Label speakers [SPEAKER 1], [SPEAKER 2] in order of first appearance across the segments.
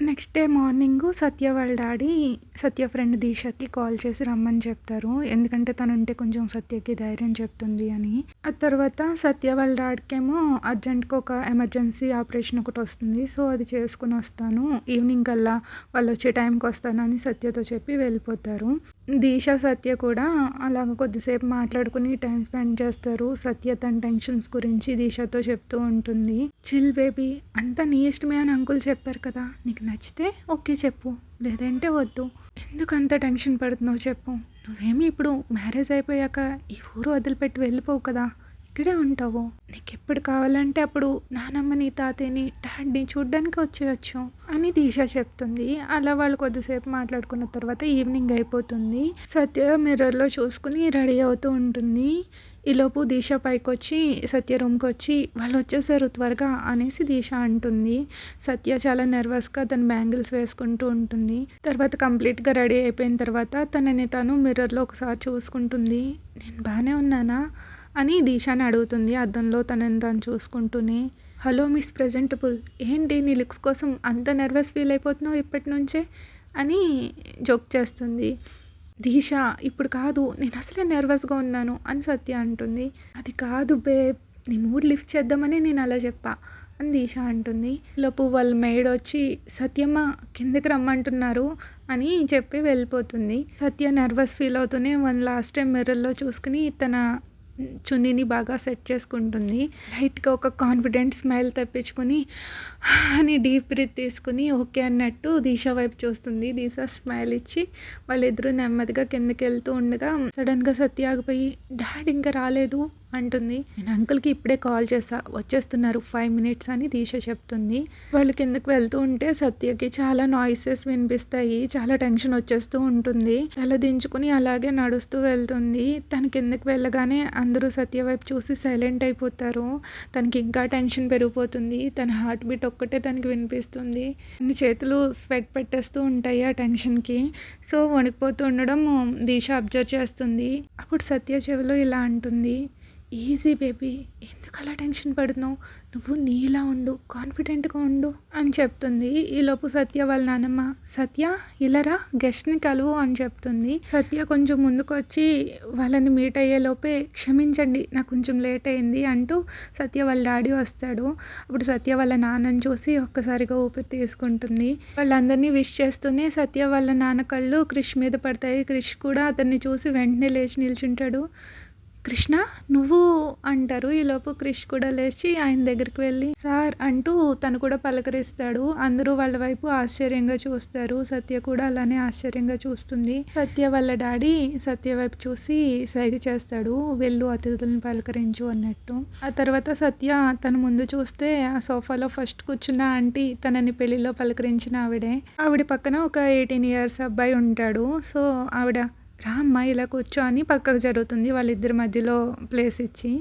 [SPEAKER 1] Next day morning Satya వాళ్ళ daddy Satya friend దీక్షకి call చేసి రమ్మని చెప్తారు. ఎందుకంటే తను ఉంటే కొంచెం సత్యకి ధైర్యం చెప్తుంది అని. ఆ తర్వాత సత్య వాళ్ళ డాడీకేమో అర్జెంట్గా ఒక ఎమర్జెన్సీ ఆపరేషన్ ఒకటి వస్తుంది. సో అది చేసుకుని వస్తాను. ఈవినింగ్ కల్లా వాళ్ళు వచ్చే టైంకి వస్తానని సత్యతో చెప్పి వెళ్ళిపోతారు. దీక్ష సత్య కూడా అలాగ కొద్దిసేపు మాట్లాడుకుని టైం స్పెండ్ చేస్తారు. సత్య తన టెన్షన్స్ గురించి దీక్షతో చెప్తూ ఉంటుంది. చిల్ బేబీ అంతా నీ ఇష్టమే అని అంకుల్ చెప్పారు కదా. నీకు నచ్చితే ఓకే చెప్పు లేదంటే వద్దు. ఎందుకు అంత టెన్షన్ పడుతున్నావు చెప్పు? నువ్వేమి ఇప్పుడు మ్యారేజ్ అయిపోయాక ఈ ఊరు వదిలిపెట్టి వెళ్ళిపోవు కదా? ఇక్కడే ఉంటావు. నీకు ఎప్పుడు కావాలంటే అప్పుడు నానమ్మని తాతయ్యని డాడీని చూడ్డానికి వచ్చేయచ్చు అని దీశ చెప్తుంది. అలా వాళ్ళు కొద్దిసేపు మాట్లాడుకున్న తర్వాత ఈవినింగ్ అయిపోతుంది. సత్య మిర్రర్లో చూసుకుని రెడీ అవుతూ ఉంటుంది. ఈలోపు దీశ పైకి వచ్చి సత్య రూమ్కి వచ్చి వాళ్ళు వచ్చేసారు త్వరగా అనేసి దీశ అంటుంది. సత్య చాలా నర్వస్గా తన బ్యాంగిల్స్ వేసుకుంటూ ఉంటుంది. తర్వాత కంప్లీట్గా రెడీ అయిపోయిన తర్వాత తనని తను మిర్రర్లో ఒకసారి చూసుకుంటుంది. నేను బాగానే ఉన్నానా? అని దీశాని అడుగుతుంది అద్దంలో తనని తాను చూసుకుంటూనే. హలో మిస్ ప్రజెంటబుల్ ఏంటి నీ లుక్స్ కోసం అంత నర్వస్ ఫీల్ అయిపోతున్నావు ఇప్పటి నుంచే? అని జోక్ చేస్తుంది. దీష ఇప్పుడు కాదు నేను అసలే నర్వస్గా ఉన్నాను అని సత్య అంటుంది. అది కాదు బే నీ మూడ్ లిఫ్ట్ చేద్దామని నేను అలా చెప్పా అని దీష అంటుంది. లోపు వాళ్ళ మేడ్ వచ్చి సత్యమ్మ కిందకి రమ్మంటున్నారు అని చెప్పి వెళ్ళిపోతుంది. సత్య నర్వస్ ఫీల్ అవుతూనే వన్ లాస్ట్ టైం మిర్రర్లో చూసుకుని తన చున్నీని బాగా సెట్ చేసుకుంటుంది. లైట్గా ఒక కాన్ఫిడెంట్ స్మైల్ తెప్పించుకొని అని డీప్ బ్రీత్ తీసుకుని ఓకే అన్నట్టు దీశ వైపు చూస్తుంది. దీశ స్మైల్ ఇచ్చి వాళ్ళిద్దరూ నెమ్మదిగా కిందకి వెళ్తూ ఉండగా సడన్గా సత్య ఆగిపోయి డాడ్ ఇంకా రాలేదు. అంటుంది. నేను అంకుల్కి ఇప్పుడే కాల్ చేసా వచ్చేస్తున్నారు. ఫైవ్ మినిట్స్ అని దీశ చెప్తుంది. వాళ్ళు కిందకి వెళ్తూ ఉంటే సత్యకి చాలా నాయిసెస్ వినిపిస్తాయి. చాలా టెన్షన్ వచ్చేస్తూ ఉంటుంది. తల దించుకుని అలాగే నడుస్తూ వెళ్తుంది. తన కిందకు వెళ్ళగానే అందరూ సత్య వైపు చూసి సైలెంట్ అయిపోతారు. తనకి ఇంకా టెన్షన్ పెరిగిపోతుంది. తన హార్ట్ బీట్ ఒక్కటే తనకి వినిపిస్తుంది. అన్ని చేతులు స్వెట్ పెట్టేస్తూ ఉంటాయి ఆ టెన్షన్కి. సో వణికిపోతూ ఉండడం దీశ అబ్జర్వ్ చేస్తుంది. అప్పుడు సత్య చెవిలో ఇలా అంటుంది. ఈజీ బేబీ ఎందుకు అలా టెన్షన్ పడుతున్నావు? నువ్వు నీలా ఉండు కాన్ఫిడెంట్గా ఉండు అని చెప్తుంది. ఈలోపు సత్య వాళ్ళ నానమ్మ సత్య ఇలారా గెస్ట్ని కలువు అని చెప్తుంది. సత్య కొంచెం ముందుకు వచ్చి వాళ్ళని మీట్ అయ్యేలోపే క్షమించండి నాకు కొంచెం లేట్ అయింది అంటూ సత్య వాళ్ళ డాడీ వస్తాడు. అప్పుడు సత్య వాళ్ళ నాన్నని చూసి ఒక్కసారిగా ఊపిరి తీసుకుంటుంది. వాళ్ళందరినీ విష్ చేస్తూనే సత్య వాళ్ళ నాన్న కళ్ళు క్రిష్ మీద పడతాయి. క్రిష్ కూడా అతన్ని చూసి వెంటనే లేచి నిల్చుంటాడు. కృష్ణ నువ్వు అంటారు. ఈలోపు క్రిష్ కూడా లేచి ఆయన దగ్గరికి వెళ్ళి సార్ అంటూ తను కూడా పలకరిస్తాడు. అందరూ వాళ్ళ వైపు ఆశ్చర్యంగా చూస్తారు. సత్య కూడా అలానే ఆశ్చర్యంగా చూస్తుంది. సత్య వాళ్ళ డాడీ సత్య వైపు చూసి సైగ చేస్తాడు. వెళ్ళు అతిథులను పలకరించు అన్నట్టు. ఆ తర్వాత సత్య తన ముందు చూస్తే ఆ సోఫాలో ఫస్ట్ కూర్చున్న ఆంటీ తనని పెళ్ళిలో పలకరించిన ఆవిడే. ఆవిడ పక్కన ఒక ఎయిటీన్ ఇయర్స్ అబ్బాయి ఉంటాడు. సో ఆవిడ రా అమ్మ ఇలా కూర్చో అని పక్కకు జరుగుతుంది వాళ్ళిద్దరి మధ్యలో ప్లేస్ ఇచ్చి.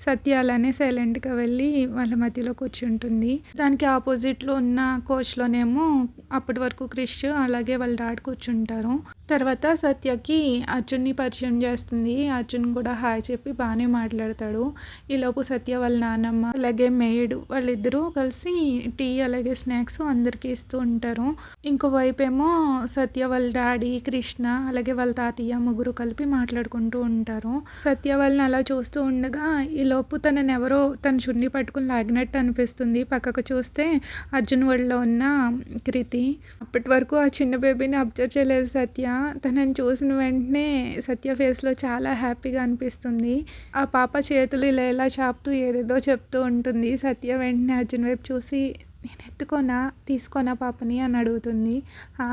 [SPEAKER 1] సత్య అలానే సైలెంట్గా వెళ్ళి వాళ్ళ మధ్యలో కూర్చుంటుంది. దానికి ఆపోజిట్లో ఉన్న కోచ్లోనేమో అప్పటి వరకు క్రిష్ అలాగే వాళ్ళ డాడ్ కూర్చుంటారు. తర్వాత సత్యకి అర్జున్ని పరిచయం చేస్తుంది. అర్జున్ కూడా హాయ్ చెప్పి బాగానే మాట్లాడతాడు. ఈలోపు సత్య వాళ్ళ నాన్నమ్మ అలాగే మేయుడు వాళ్ళిద్దరూ కలిసి టీ అలాగే స్నాక్స్ అందరికీ ఇస్తూ ఉంటారు. ఇంకోవైపు ఏమో సత్య వాళ్ళ డాడీ కృష్ణ అలాగే వాళ్ళ తాతయ్య ముగ్గురు కలిపి మాట్లాడుకుంటూ ఉంటారు. సత్య వాళ్ళని అలా చూస్తూ ఉండగా ఈలోపు తనని ఎవరో తన చున్ని పట్టుకుని లాగినట్టు అనిపిస్తుంది. పక్కకు చూస్తే అర్జున్ వాళ్ళలో ఉన్న కృతి అప్పటి వరకు ఆ చిన్న బేబీని అబ్జర్వ్ చేయలేదు సత్య. తనని చూసిన వెంటనే సత్య ఫేస్లో చాలా హ్యాపీగా అనిపిస్తుంది. ఆ పాప చేతులు ఇలా ఇలా చాపుతూ ఏదేదో చెప్తూ ఉంటుంది. సత్య వెంటనే అర్జున్ వైపు చూసి నేను ఎత్తుకోనా తీసుకోనా పాపని? అని అడుగుతుంది.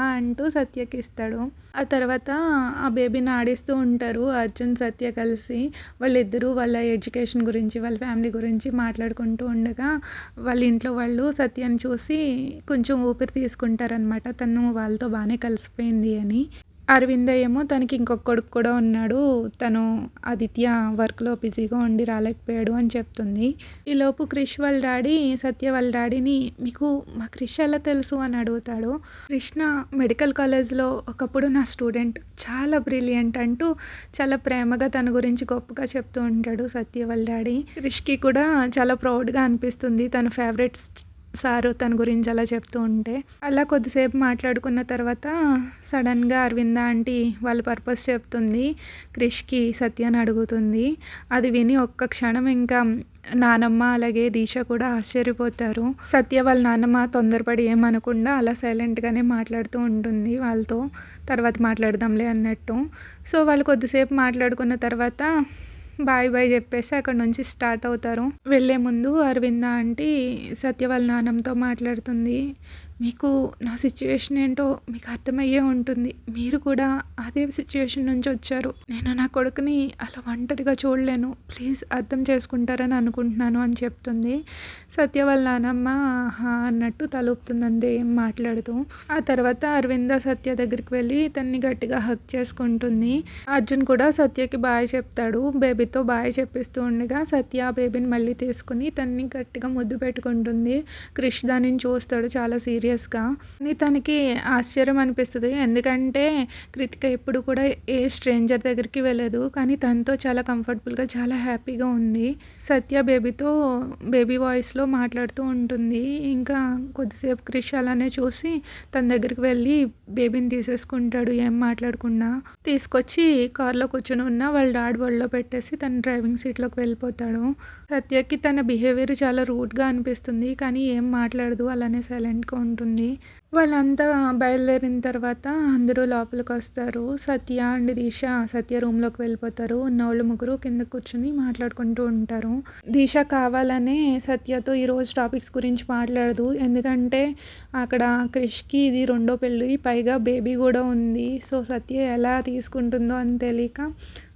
[SPEAKER 1] అంటూ సత్యకి ఇస్తాడు ఆ తర్వాత ఆ బేబీని ఆడిస్తూ ఉంటారు అర్జున్ సత్య కలిసి. వాళ్ళిద్దరూ వాళ్ళ ఎడ్యుకేషన్ గురించి వాళ్ళ ఫ్యామిలీ గురించి మాట్లాడుకుంటూ ఉండగా వాళ్ళ ఇంట్లో వాళ్ళు సత్యని చూసి కొంచెం ఊపిరి తీసుకుంటారనమాట తను వాళ్ళతో బాగానే కలిసిపోయింది అని. అరవింద ఏమో తనకి ఇంకొక కొడుకు కూడా ఉన్నాడు. తను ఆదిత్య వర్క్లో బిజీగా ఉండి రాలేకపోయాడు అని చెప్తుంది. ఈలోపు క్రిష్ వాళ్ళ డాడీ సత్య వాళ్ళ డాడీని మీకు మా క్రిష్ ఎలా తెలుసు? అని అడుగుతాడు. కృష్ణ మెడికల్ కాలేజ్లో ఒకప్పుడు నా స్టూడెంట్ చాలా బ్రిలియంట్ అంటూ చాలా ప్రేమగా తన గురించి గొప్పగా చెప్తూ ఉంటాడు సత్య వాళ్ళ డాడీ క్రిష్కి కూడా చాలా ప్రౌడ్గా అనిపిస్తుంది తన ఫేవరెట్ సారు తన గురించి అలా చెప్తూ ఉంటే అలా కొద్దిసేపు మాట్లాడుకున్న తర్వాత సడన్గా అరవింద ఆంటీ వాళ్ళ పర్పస్ చెప్తుంది క్రిష్కి సత్యాన్ని అడుగుతుంది. అది విని ఒక్క క్షణం ఇంకా నానమ్మ అలాగే దీక్ష కూడా ఆశ్చర్యపోతారు. సత్య వాళ్ళ నానమ్మ తొందరపడి ఏమనకుండా అలా సైలెంట్గానే మాట్లాడుతూ ఉంటుంది వాళ్ళతో. తర్వాత మాట్లాడదాంలే అన్నట్టు. సో వాళ్ళు కొద్దిసేపు మాట్లాడుకున్న తర్వాత బాయ్ బాయ్ చెప్పేసి అక్కడ నుంచి స్టార్ట్ అవుతారు. వెళ్ళే ముందు అరవింద ఆంటీ సత్య వాళ్ళ మాట్లాడుతుంది. మీకు నా సిచ్యువేషన్ ఏంటో మీకు అర్థమయ్యే ఉంటుంది. మీరు కూడా అదే సిచ్యువేషన్ నుంచి వచ్చారు. నేను నా కొడుకుని అలా ఒంటరిగా చూడలేను. ప్లీజ్ అర్థం చేసుకుంటారని అనుకుంటున్నాను అని చెప్తుంది. సత్య వాళ్ళ నానమ్మ అన్నట్టు తలుపుతుంది అంతే ఏం మాట్లాడుతూ ఆ తర్వాత అరవింద సత్య దగ్గరికి వెళ్ళి తన్ని గట్టిగా హక్ చేసుకుంటుంది. అర్జున్ కూడా సత్యకి బాయ్ చెప్తాడు. బేబీతో బాయ్ చెప్పిస్తూ ఉండగా సత్య బేబీని మళ్ళీ తీసుకుని తన్ని గట్టిగా ముద్దు పెట్టుకుంటుంది. క్రిష్ దానిని చూస్తాడు చాలా సీరియస్ సీరియస్గా తనకి ఆశ్చర్యం అనిపిస్తుంది. ఎందుకంటే కృతిక ఎప్పుడు కూడా ఏ స్ట్రేంజర్ దగ్గరికి వెళ్ళదు. కానీ తనతో చాలా కంఫర్టబుల్గా చాలా హ్యాపీగా ఉంది. సత్య బేబీతో బేబీ వాయిస్లో మాట్లాడుతూ ఉంటుంది. ఇంకా కొద్దిసేపు క్రిష్ అలానే చూసి తన దగ్గరికి వెళ్ళి బేబీని తీసేసుకుంటాడు. ఏం మాట్లాడకుండా తీసుకొచ్చి కార్లో కూర్చొని ఉన్న వాళ్ళ డాడ్ వాళ్ళలో పెట్టేసి తన డ్రైవింగ్ సీట్లోకి వెళ్ళిపోతాడు. సత్యకి తన బిహేవియర్ చాలా రూట్గా అనిపిస్తుంది. కానీ ఏం మాట్లాడదు. అలానే సైలెంట్గా ఉంటుంది ఉంటుంది. వాళ్ళంతా బయలుదేరిన తర్వాత అందరూ లోపలికి వస్తారు. సత్య అండ్ దీశ సత్య రూమ్లోకి వెళ్ళిపోతారు. ఉన్న వాళ్ళు ముగ్గురు కింద కూర్చుని మాట్లాడుకుంటూ ఉంటారు. దీశ కావాలనే సత్యతో ఈరోజు టాపిక్స్ గురించి మాట్లాడదు. ఎందుకంటే అక్కడ క్రిష్కి ఇది రెండో పెళ్ళి పైగా బేబీ కూడా ఉంది. సో సత్య ఎలా తీసుకుంటుందో అని తెలియక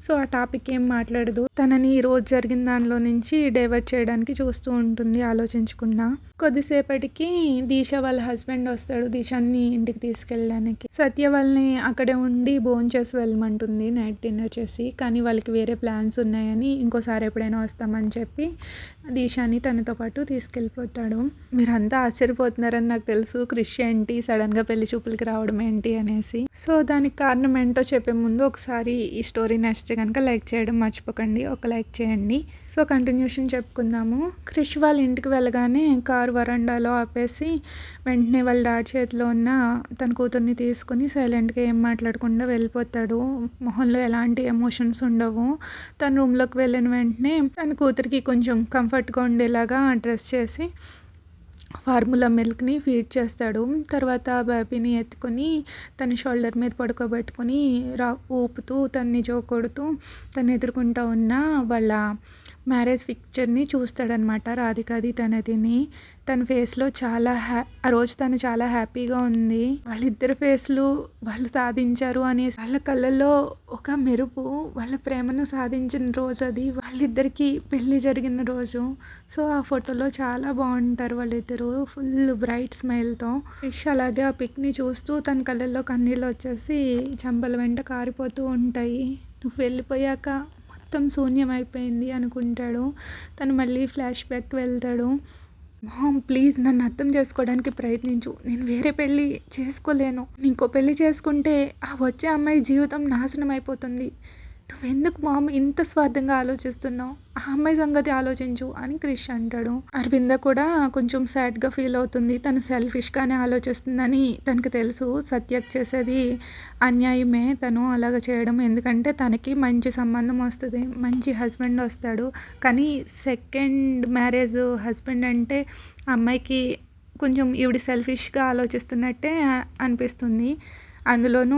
[SPEAKER 1] సో ఆ టాపిక్ ఏం మాట్లాడదు. తనని ఈ రోజు జరిగిన దానిలో నుంచి డైవర్ట్ చేయడానికి చూస్తూ ఉంటుంది ఆలోచించుకున్నా. కొద్దిసేపటికి దీశ వాళ్ళ హస్బెండ్ వస్తాడు. దీశాన్ని ఇంటికి తీసుకెళ్ళడానికి. సత్య వాళ్ళని అక్కడే ఉండి భోజనం చేసి వెళ్ళమంటుంది. నైట్ డిన్నర్ చేసి. కానీ వాళ్ళకి వేరే ప్లాన్స్ ఉన్నాయని ఇంకోసారి ఎప్పుడైనా వస్తామని చెప్పి దీశాని తనతో పాటు తీసుకెళ్ళిపోతాడు. మీరంతా ఆశ్చర్యపోతున్నారని నాకు తెలుసు. క్రిష్ ఏంటి? సడన్గా పెళ్ళి చూపులకి రావడం ఏంటి అనేసి. సో దానికి కారణం ఏంటో చెప్పే ముందు ఒకసారి ఈ స్టోరీ నచ్చితే కనుక లైక్ చేయడం మర్చిపోకండి. ఒక లైక్ చేయండి. So continuation చెప్పుకుందాము. క్రిష్ వాళ్ళ ఇంటికి వెళ్ళగానే కారు వరండాలో ఆపేసి వెంటనే వాళ్ళ డాడ్ చేతిలో ఉన్న తన కూతుర్ని తీసుకుని సైలెంట్గా ఏం మాట్లాడకుండా వెళ్ళిపోతాడు. మొహంలో ఎలాంటి ఎమోషన్స్ ఉండవు. తన రూమ్లోకి వెళ్ళిన వెంటనే తన కూతురికి కొంచెం కంఫర్ట్గా ఉండేలాగా డ్రెస్ చేసి ఫార్ములా మిల్క్ని ఫీడ్ చేస్తాడు. తర్వాత బేబీని ఎత్తుకొని తన షోల్డర్ మీద పడుకోబెట్టుకొని రా ఊపుతూ తన్ని జో కొడుతూ తను ఎదుర్కొంటూ ఉన్న వాళ్ళ మ్యారేజ్ పిక్చర్ని చూస్తాడనమాట రాధికాది తనదిని. తన ఫేస్లో చాలా హ్యా ఆ రోజు తను చాలా హ్యాపీగా ఉంది. వాళ్ళిద్దరు ఫేస్లు వాళ్ళు సాధించారు అని వాళ్ళ కళ్ళల్లో ఒక మెరుపు వాళ్ళ ప్రేమను సాధించిన రోజు అది. వాళ్ళిద్దరికి పెళ్ళి జరిగిన రోజు. సో ఆ ఫోటోలో చాలా బాగుంటారు వాళ్ళిద్దరు ఫుల్ బ్రైట్ స్మైల్తో. ఫిష్ అలాగే ఆ పిక్ని చూస్తూ తన కళ్ళల్లో కన్నీళ్ళు వచ్చేసి చంబల వెంట కారిపోతూ ఉంటాయి. నువ్వు వెళ్ళిపోయాక మొత్తం శూన్యం అయిపోయింది అనుకుంటాడు. తను మళ్ళీ ఫ్లాష్ బ్యాక్ వెళ్తాడు. మామ్ ప్లీజ్ నన్ను అర్థం చేసుకోవడానికి ప్రయత్నించు. నేను వేరే పెళ్ళి చేసుకోలేను. ఇంకో పెళ్ళి చేసుకుంటే ఆ వచ్చే అమ్మాయి జీవితం నాశనం అయిపోతుంది. నువ్వెందుకు మామ ఇంత స్వార్థంగా ఆలోచిస్తున్నావు? ఆ అమ్మాయి సంగతి ఆలోచించు అని క్రిష్ అంటాడు. అరవింద కూడా కొంచెం సాడ్గా ఫీల్ అవుతుంది. తను సెల్ఫిష్గానే ఆలోచిస్తుందని తనకు తెలుసు. సత్యక్ చేసేది అన్యాయమే. తను అలాగ చేయడం ఎందుకంటే తనకి మంచి సంబంధం వస్తుంది. మంచి హస్బెండ్ వస్తాడు. కానీ సెకండ్ మ్యారేజ్ హస్బెండ్ అంటే అమ్మాయికి కొంచెం ఈవిడ సెల్ఫిష్గా ఆలోచిస్తున్నట్టే అనిపిస్తుంది. అందులోనూ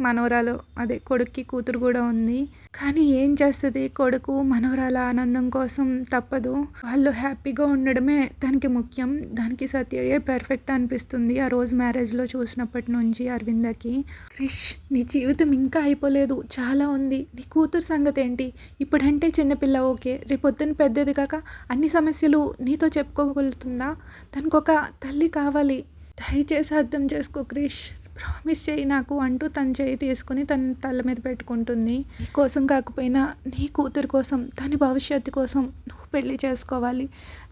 [SPEAKER 1] మనవరాలు అదే కొడుక్కి కూతురు కూడా ఉంది. కానీ ఏం చేస్తుంది? కొడుకు మనవరాల ఆనందం కోసం తప్పదు. వాళ్ళు హ్యాపీగా ఉండడమే దానికి ముఖ్యం. దానికి సత్యయే పర్ఫెక్ట్ అనిపిస్తుంది ఆ రోజు మ్యారేజ్లో చూసినప్పటి నుంచి అరవిందకి. క్రిష్ నీ జీవితం ఇంకా అయిపోలేదు. చాలా ఉంది. నీ కూతురు సంగతి ఏంటి? ఇప్పుడంటే చిన్నపిల్ల ఓకే. రేపొద్దున పెద్దది కాక అన్ని సమస్యలు నీతో చెప్పుకోగలుగుతుందా? దానికి ఒక తల్లి కావాలి. దయచేసి అర్థం చేసుకో క్రిష్. ప్రామిస్ చేయి నాకు అంటూ తన చేయి తీసుకుని తన తల మీద పెట్టుకుంటుంది. నీ కోసం కాకపోయినా నీ కూతురు కోసం తన భవిష్యత్తు కోసం నువ్వు పెళ్ళి చేసుకోవాలి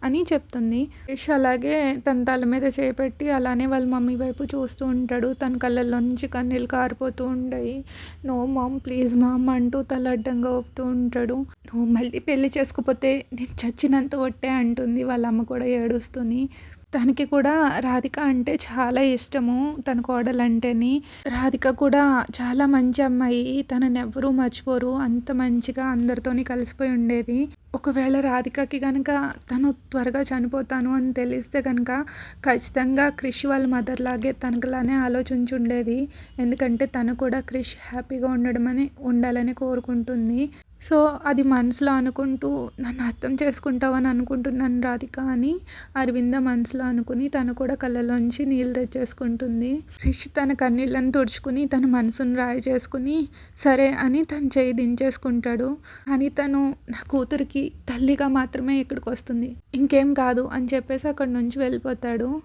[SPEAKER 1] అని చెప్తుంది. యష్ అలాగే తన తల మీద చేపెట్టి అలానే వాళ్ళ మమ్మీ వైపు చూస్తూ ఉంటాడు. తన కళ్ళల్లో నుంచి కన్నీళ్ళు కారిపోతూ ఉండయి. నో మామ్ ప్లీజ్ మామ్ అంటూ తల అడ్డంగా ఒప్పుతూ ఉంటాడు. నువ్వు మళ్ళీ పెళ్ళి చేసుకోపోతే నేను చచ్చినంత ఒట్టే అంటుంది. వాళ్ళ అమ్మ కూడా ఏడుస్తుంది. తనకి కూడా రాధిక అంటే చాలా ఇష్టము. తన కోడలంటేని రాధిక కూడా చాలా మంచి అమ్మాయి. తనని ఎవ్వరూ మర్చిపోరు. అంత మంచిగా అందరితోని కలిసిపోయి ఉండేది. ఒకవేళ రాధికకి కనుక తను త్వరగా చనిపోతాను అని తెలిస్తే కనుక ఖచ్చితంగా క్రిష్ వాళ్ళ మదర్ లాగే తనకులానే ఆలోచించి ఉండేది ఎందుకంటే తను కూడా క్రిష్ హ్యాపీగా ఉండడం అని ఉండాలని కోరుకుంటుంది. సో అది మనసులో అనుకుంటూ నన్ను అర్థం చేసుకుంటావని అనుకుంటున్నాను రాధిక అని అరవింద మనసులో అనుకుని తను కూడా కళ్ళలోంచి నీళ్ళు తెచ్చేసుకుంటుంది. రిషి తన కన్నీళ్ళని తుడుచుకుని తన మనసును రాయి చేసుకుని సరే అని తను చేయి దించేసుకుంటాడు. అని తను నా కూతురికి తల్లిగా మాత్రమే ఇక్కడికి వస్తుంది. ఇంకేం కాదు అని చెప్పేసి అక్కడి నుంచి వెళ్ళిపోతాడు.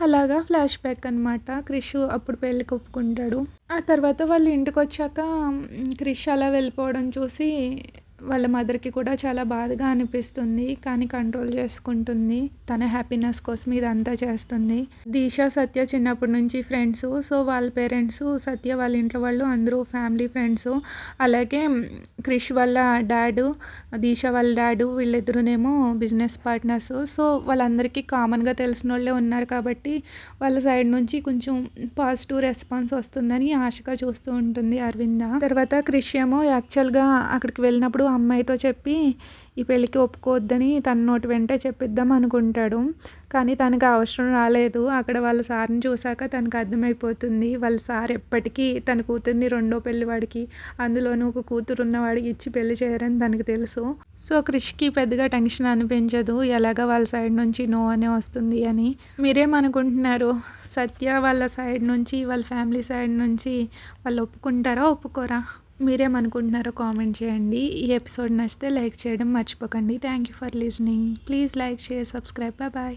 [SPEAKER 1] అలాగా ఫ్లాష్ బ్యాక్ అనమాట క్రిష్ అప్పుడు పెళ్ళికి ఒప్పుకుంటాడు. ఆ తర్వాత వాళ్ళు ఇంటికి వచ్చాక క్రిష్ అలా వెళ్ళిపోవడం చూసి వాళ్ళ మదర్కి కూడా చాలా బాధగా అనిపిస్తుంది కానీ కంట్రోల్ చేసుకుంటుంది. తన హ్యాపీనెస్ కోసం ఇదంతా చేస్తుంది. దీక్ష సత్య చిన్నప్పటి నుంచి ఫ్రెండ్స్. సో వాళ్ళ పేరెంట్స్ సత్య వాళ్ళ ఇంట్లో వాళ్ళు అందరూ ఫ్యామిలీ ఫ్రెండ్స్. అలాగే క్రిష్ వాళ్ళ డాడు దీక్ష వాళ్ళ డాడు వీళ్ళిద్దరునేమో బిజినెస్ పార్ట్నర్స్. సో వాళ్ళందరికీ కామన్గా తెలిసిన వాళ్ళే ఉన్నారు కాబట్టి వాళ్ళ సైడ్ నుంచి కొంచెం పాజిటివ్ రెస్పాన్స్ వస్తుందని ఆశగా చూస్తూ ఉంటుంది అరవింద. తర్వాత క్రిష్ ఏమో యాక్చువల్గా అక్కడికి వెళ్ళినప్పుడు అమ్మాయితో చెప్పి ఈ పెళ్ళికి ఒప్పుకోవద్దని తన నోటి వెంటే చెప్పిద్దాం అనుకుంటాడు. కానీ తనకు అవసరం రాలేదు. అక్కడ వాళ్ళ సార్ని చూశాక తనకు అర్థమైపోతుంది. వాళ్ళ సార్ ఎప్పటికీ తన కూతుర్ని రెండో పెళ్ళివాడికి అందులోనూ ఒక కూతురు ఉన్నవాడికి ఇచ్చి పెళ్ళి చేయరని తనకు తెలుసు. సో క్రిష్కి పెద్దగా టెన్షన్ అనిపించదు. ఎలాగ వాళ్ళ సైడ్ నుంచి నో అనే వస్తుంది అని. మీరేమనుకుంటున్నారు? సత్య వాళ్ళ సైడ్ నుంచి వాళ్ళ ఫ్యామిలీ సైడ్ నుంచి వాళ్ళు ఒప్పుకుంటారా ఒప్పుకోరా? మీరేమనుకుంటున్నారో కామెంట్ చేయండి. ఈ ఎపిసోడ్ నచ్చితే లైక్ చేయడం మర్చిపోకండి. Thank you for listening please like share subscribe bye